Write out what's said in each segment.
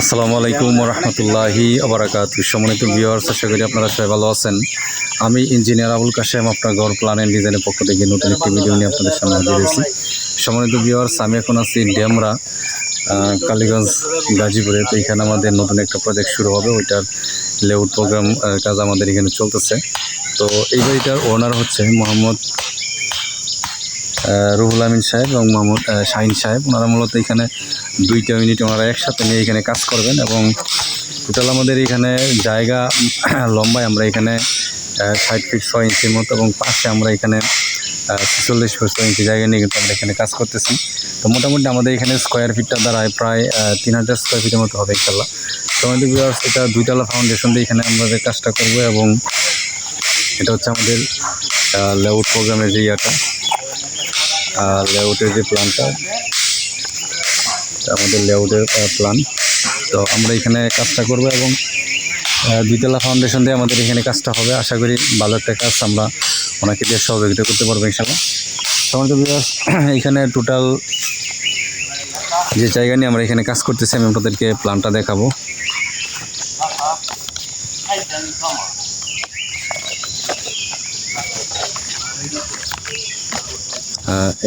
আসসালামু আলাইকুম রহমতুল্লাহি আবরাকাত সম্মানিত ভিউয়ার্স আশা করি আপনারা সবাই ভালো আছেন। আমি ইঞ্জিনিয়ার আবুল কাশেম আপনার ঘর প্ল্যান অ্যান্ড ডিজাইনের পক্ষ থেকে নতুন একটি ভিডিও নিয়ে আপনাদের সামনে হাজির হয়েছি। সম্মানিত আমি এখন আছি ড্যামরা আহ, কালীগঞ্জ গাজীপুরে। তো এখানে আমাদের নতুন একটা প্রজেক্ট শুরু হবে। ওইটার লেআউট প্রোগ্রাম কাজ আমাদের এখানে চলতেছে। তো এই বাড়িটার ওনার হচ্ছে মোহাম্মদ রুহুল আমিন সাহেব এবং মোহাম্মদ শাহিন সাহেব। ওনারা মূলত এখানে দুইটা ইউনিট ওনারা একসাথে নিয়ে এখানে কাজ করবেন এবং টোটাল আমাদের এখানে জায়গা লম্বায় আমরা এখানে ষাট ফিট ছয় ইঞ্চির মতো এবং পাশে আমরা এখানে ছেচল্লিশ ফিট ছয় ইঞ্চি জায়গা নিয়ে কিন্তু আমরা এখানে কাজ করতেছি। তো মোটামুটি আমাদের এখানে স্কোয়ার ফিটটা দাঁড়ায় প্রায় তিন হাজার স্কোয়ার ফিটের মতো হবে ইনশাল্লাহ তো আমাদের viewers, এটা দুইতলা ফাউন্ডেশন দিয়ে এখানে আমাদের কাজটা করব এবং এটা হচ্ছে আমাদের লেআউট প্রোগ্রামের যে ইয়াটা লেআউটের যে প্ল্যানটা আমাদের লেআউটের প্ল্যান তো আমরা এখানে কাজটা করব এবং দুইতলা ফাউন্ডেশন দিয়ে আমাদের এখানে কাজটা হবে। আশা করি ভালো একটা কাজ। আমরা ওনাকে দিয়ে সহযোগিতা করতে পারব ইনশাল্লাহ আমাদের এখানে টোটাল যে জায়গা নিয়ে আমরা এখানে কাজ করতেছি, আমি আপনাদেরকে প্ল্যানটা দেখাবো।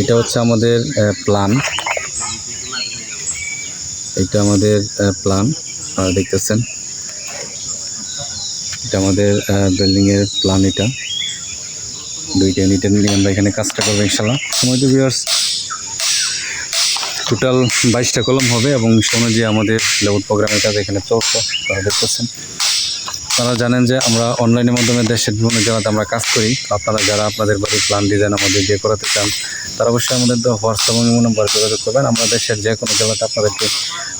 এটা হচ্ছে আমাদের প্ল্যান এটা আমাদের প্ল্যান আপনারা দেখতেছেন। এটা আমাদের বিল্ডিংয়ের প্ল্যান এটা। দুইটা ইউনিটের নিয়ে আমরা এখানে কাজটা করব ইনশাল্লাহ সময় তো ভিউয়ার্স টোটাল বাইশটা কলম হবে এবং সে অনুযায়ী আমাদের লেআউট প্রোগ্রামের কাজ এখানে চলছে, আপনারা দেখতেছেন। আপনারা জানেন যে আমরা অনলাইনের মাধ্যমে দেশের বিভিন্ন জেলাতে আমরা কাজ করি। আপনারা যারা আপনাদের বাড়ির প্ল্যান ডিজাইন আমাদের দিয়ে করাতে চান, তারা অবশ্যই আমাদের হোয়াটসঅ্যাপ এবং যোগাযোগ করবেন। আমরা দেশের যে কোনো জেলাতে আপনাদেরকে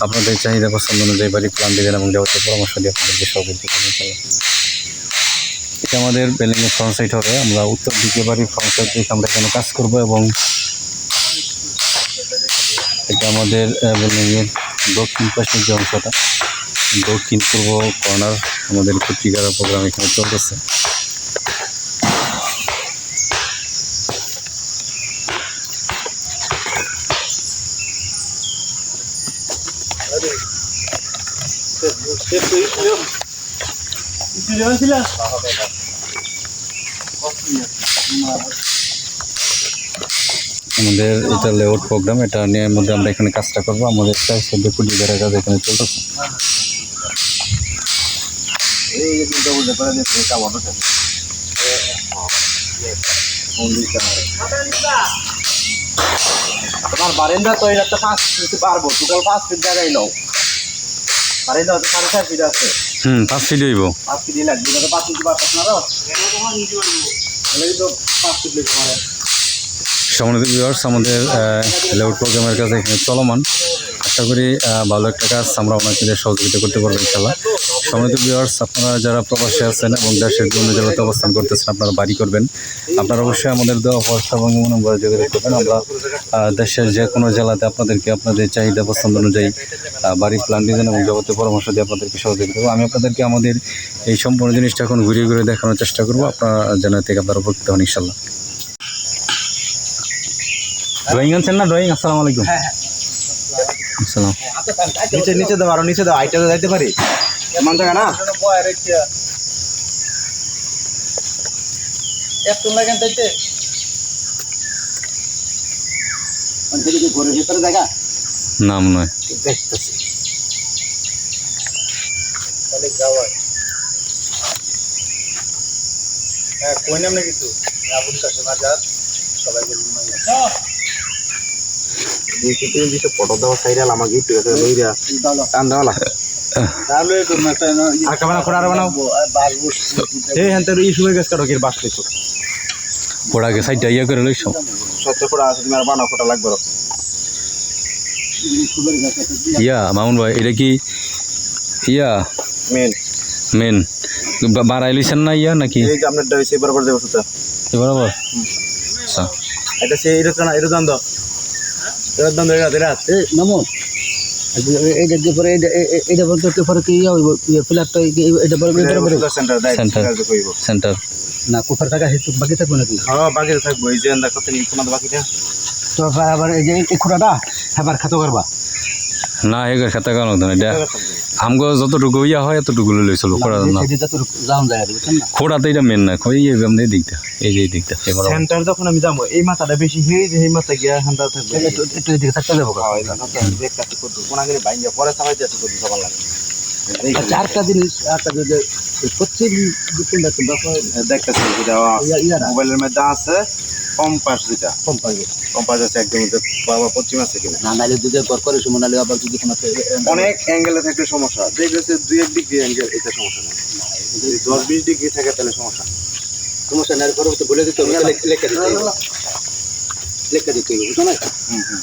আপনাদের চাহিদা পছন্দ অনুযায়ী বাড়ির প্ল্যান দেবেন এবং যাবতীয় পরামর্শ দিয়ে আপনাদেরকে সহযোগিতা করব ইনশাল্লাহ। এটা আমাদের বিল্ডিংয়ের ফ্রন্ট সাইড হবে আমরা উত্তর দিকে বাড়ির ফ্রন্ট সাইড থেকে আমরা এখানে কাজ করব এবং এটা আমাদের বিল্ডিংয়ের দক্ষিণ পাশের যে অংশটা, দক্ষিণ পূর্ব কর্নার আমাদের পত্রিকার প্রোগ্রাম এখানে চলতেছে আমাদের এটা লেআউট প্রোগ্রাম এটা নিয়ে মধ্যে আমরা এখানে কাজটা করব। আমাদের চাই সদ্য কুড়ি হাজার কাজ এখানে চলতেছে। তোমার বারেন্দা তো এটা পাঁচ পারব। টোটাল পাঁচ ফিট জায়গায় নাও বারেন্দা হচ্ছে সাড়ে চার ফিট আছে হুম পাঁচ ফিট হইব। সম্মানিত ভিউয়ার্স আমাদের লেআউট প্রোগ্রামের কাছে এখানে চলমান। আশা করি ভালো একটা কাজ আমরা ওনাকে সহযোগিতা করতে পারব ইনশাল্লাহ সম্মানিত ভিউয়ার্স আপনারা যারা প্রবাসী আছেন এবং দেশের বিভিন্ন জেলাতে অবস্থান করতেছেন আপনারা বাড়ি করবেন। আপনারা অবশ্যই আমাদের দেওয়া হোয়াটসঅ্যাপ এবং নম্বরে যোগাযোগ করবেন। আমরা দেশের যে কোনো জেলাতে আপনাদেরকে আপনাদের চাহিদা পছন্দ অনুযায়ী বাড়ির প্ল্যান ডিজাইন এবং যাবতীয় পরামর্শ দিয়ে আপনাদেরকে সহযোগিতা করব। আমি আপনাদেরকে আমাদের এই সম্পূর্ণ জিনিসটা এখন ঘুরিয়ে ঘুরে দেখানোর চেষ্টা করব। আপনারা এর থেকে আপনারা উপকৃত হন ইনশাল্লাহ ড্রয়িং আনছেন না? ড্রয়িং আসসালামু আলাইকুম। আসসালাম। নিচে নিচে দাও আরও নিচে দাও। আইটা যাইতে পারি? এমন জায়গা না একটু লাগেন তাইতে ঘরের ভিতরে জায়গা না মনে হয় দেখতেছি তাহলে যাওয়ার হ্যাঁ কই নাম না কিছু আবুল কাছে না যার সবাই ফটো দেওয়া সাইরাল আমাকে একটু কাছে লইরা। টান দেওয়ালা লিখো পড়াকে সাইডটা ইয়ে করে লইছ। ইয়া মামুন ভাই এটা কি? Yeah man. মেন। বাড়াই লইছেন না ইয়া নাকি? বরাবর দেবো সুতা। বরাবর আচ্ছা। এটা সে এটা এটা দাম দাও এটা দাম দাও এটা এটা এই নমো এইটা দিয়ে পরে এইটা বলতে পরে কি হইব ইয়ে প্লাটটা এটা বলে এটা বলে সেন্টার না কুফার টাকা হেতু বাকি থাকবে নাকি? হ্যাঁ বাকি থাকব এই যে কত নি তোমাদের বাকিটা। তো আবার এই যে এই খুঁড়াটা আবার খাতো করবা? না এগুলো খেতে কারণ এটা আমগো যতটুকু ইয়া হয় এতটুকু লই চলো খোড়া না। খোড়াতে এটা মেন না খই এই আমাদের দিকটা এই যে দিকটা এবার সেন্টার যখন আমি যাব এই মাথাটা বেশি হয়ে যে এই মাথা গিয়া হান্ডা থাকবে একটু একটু এদিকে থাকতে যাব হ্যাঁ, এই মাথাটা ব্রেক কাটতে করতে কোনাকে বাইঙ্গা পরে চালাইতে আছে করতে সবার লাগে। আরেকটা জিনিস আরেকটা যে পশ্চিম দিকটা তো দশ দেখতেছি। মোবাইলের মধ্যে আছে। কম্পাস যেটা। কম্পাস। কম্পাস আছে একদম বাবা পশ্চিম আছে কিনা। না নাইলে দুধের পর করে সময় আবার যদি কোনো অনেক অ্যাঙ্গেলে থাকলে সমস্যা দেখতেছে দুই এক ডিগ্রি অ্যাঙ্গেল এটা সমস্যা নেই। যদি দশ বিশ ডিগ্রি থাকে তাহলে সমস্যা। সমস্যা নাই পরবর্তী বলে দিতে হবে লেখা দিতে হবে লেখা দিতে হবে বুঝছ না? হুম হুম।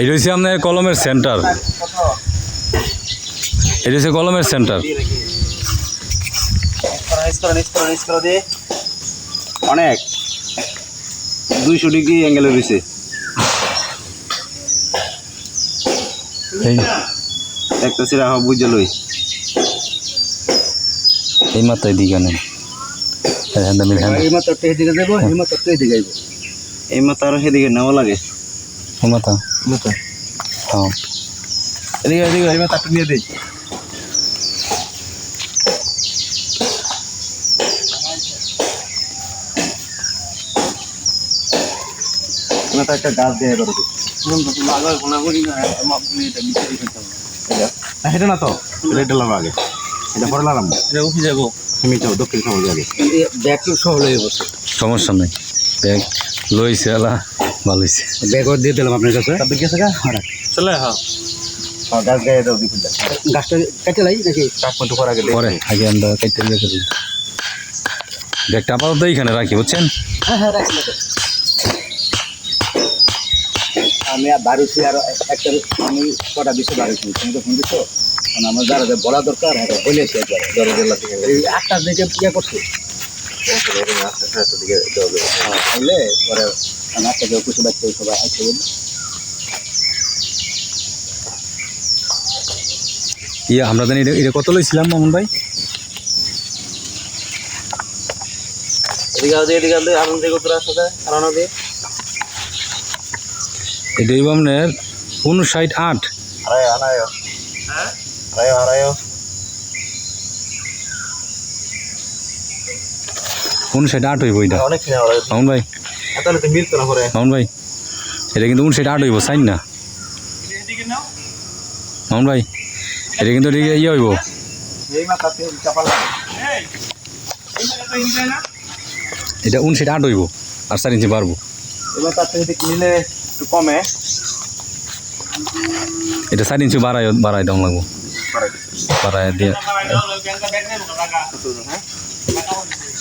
এটা হচ্ছে আপনার কলমের সেন্টার এটা হচ্ছে কলমের সেন্টার অনেক। দুইশো ডিগ্রি অ্যাঙ্গেলে রয়েছে এই দেখতেছি রাহ বুঝে লই। এই মাথায় দিকে হ্যাঁ এই মাত্র এদিকে যাব এই মাত্র এদিকে এই মাথা আরও সেদিকে নেওয়া লাগে। মাথা মাত্র হ্যাঁ। এদিকে এদিকে নিয়ে দিই। একটা গাছ না সেটা না তো? এটা আগে। এটা পরে লাগাবো উঠে যাব। আমি তো দক্ষিণ সমাজ আগে। ব্যাগ সহ লয়ে বসে। সমস্যা নেই। ব্যাগ লইছে আলা। ভালো হয়েছে। ব্যাগ দিয়ে দিলাম আপনার কাছে। গা? চলে হ্যাঁ। হ্যাঁ গাছ গায়ে দাও দিকে গাছটা কেটে লাই নাকি? কাক পয়েন্ট করা গেলে পরে আগে আমরা কেটে রেখে দিই। ব্যাগটা আপাতত এইখানে রাখি বুঝছেন? হ্যাঁ হ্যাঁ রাখি রাখি। আমি আর বাড়িছি আর একটা আমি কটা বিষয় বাড়িছি তুমি তো ফোন দিচ্ছ কারণ আমার যারা বলা দরকার হ্যাঁ বলেছি একবার জল জেলা থেকে। এই আটটার দিকে ইয়ে করছে। দিকে দেওয়া তাহলে পরে আটটা কেউ কিছু বাচ্চা সবাই আসছে বলি ইয়ে আমরা জানি এটা কত লইছিলাম মামুন ভাই? আপনার উনষাট আট। হ্যাঁ? উনষাট আট হইব এটা। মামুন ভাই তাহলে তো মিলতো না করে মামুন ভাই এটা কিন্তু উনষাট আট হইব সাইন না। মামুন ভাই এটা কিন্তু ইয়ে হইব। এটা উনষাট আট হইব আর চার ইঞ্চি পারব এবার তার থেকে কিনলে একটু কমে। এটা চার ইঞ্চি বাড়াই বাড়াই দাম লাগবো। বাড়াই দিয়ে।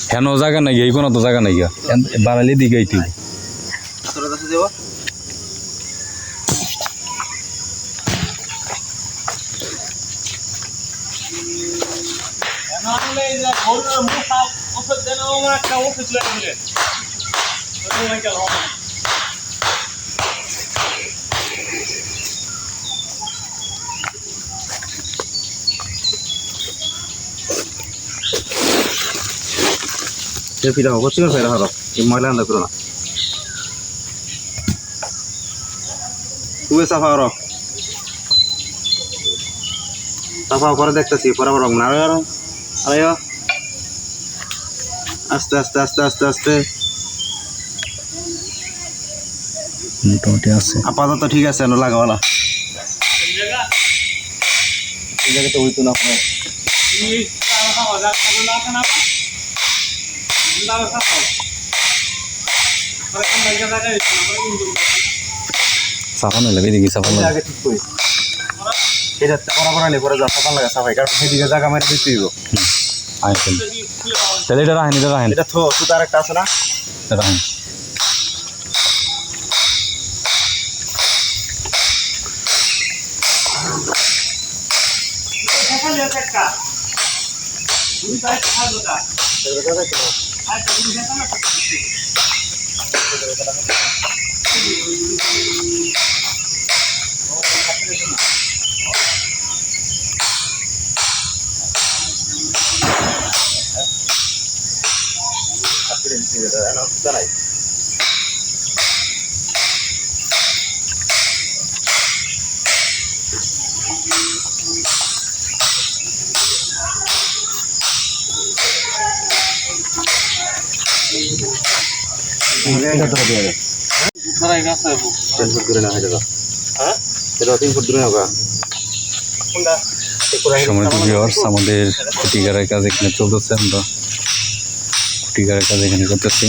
হেন জায়গা নাই এই কোনো তো জায়গা নাই এন- বাড়াইলে দিকে এইটি ওষুধ কাছে দেবো ফিরা হোক চিকেন ফেরা হলো এই ময়লা আন্দা করো না। তুই সাফা করো। সাফা করে দেখতেছি পরে বরং না আরে আস্তে আস্তে আস্তে আস্তে আস্তে। মোটামুটি আছে। আপাতত ঠিক আছে না। লাগাওয়ালা এই জায়গাতে হইতো না হয়। সাফানো লাগে এদিকে সাফানো আগে ঠিক করি এটা করা করা নেই পরে যা সকাল লাগে সাফাই কারণ সেদিকে জায়গা মেরে দিতে হইব। আইসেন তাহলে এটা রাখেন এটা রাখেন এটা থো সুতার একটা আছে না? এটা রাখেন সুতা আমাদের কুটিগারের কাজ এখানে চলতেছে, আমরা কুটিগারের কাজ এখানে করতেছি।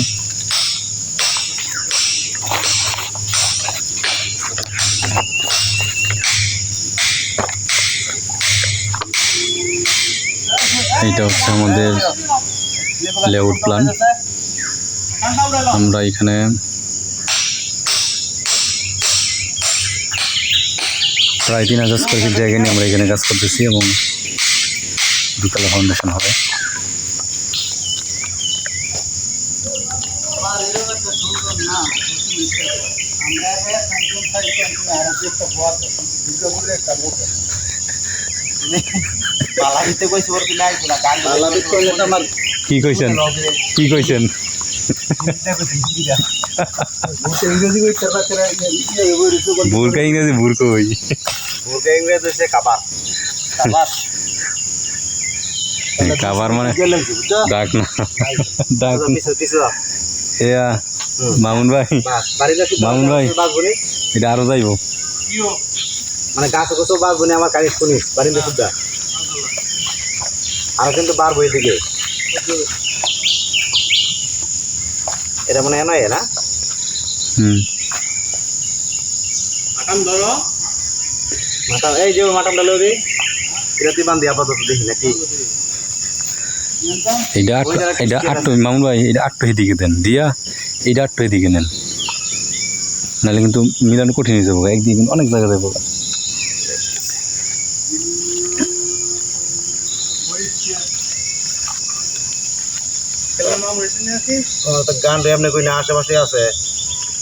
এটা হচ্ছে আমাদের লেআউট প্ল্যান আমরা এখানে প্রায় তিন হাজার স্কোয়ার ফিট জায়গা নিয়ে আমরা এখানে কাজ করতেছি এবং দুতলা ফাউন্ডেশন হবে। কি কইছেন? কি কইছেন? বুরকা ইংরেজি বুরকো ওই মুখে ইংরেজি হচ্ছে কাবার। কাবার। কাবার মানে ডাক না। ডাক এয়া মামুন ভাই। মামুন ভাই। এটা আরও যাইব। মানে গাছ গোছ বাস বলি আমার কারি শুনিস বাড়িতে সুদ্ধা আর কিন্তু বার বই দিকে এটা মনে হয় নয় না? হুম। মাথা এই যে মাটাম ডালো রে এটা তুই বান্ধি আপাতত দেখি নাকি এটা আট এটা আটটো মামুন ভাই এটা আটটো এদিকে দেন। দিয়া এটা আটটো এদিকে নেন। নাহলে কিন্তু মিলানো কঠিন হয়ে যাব একদিকে অনেক জায়গা যাব গান রে আপনি কইলে আশেপাশে আছে।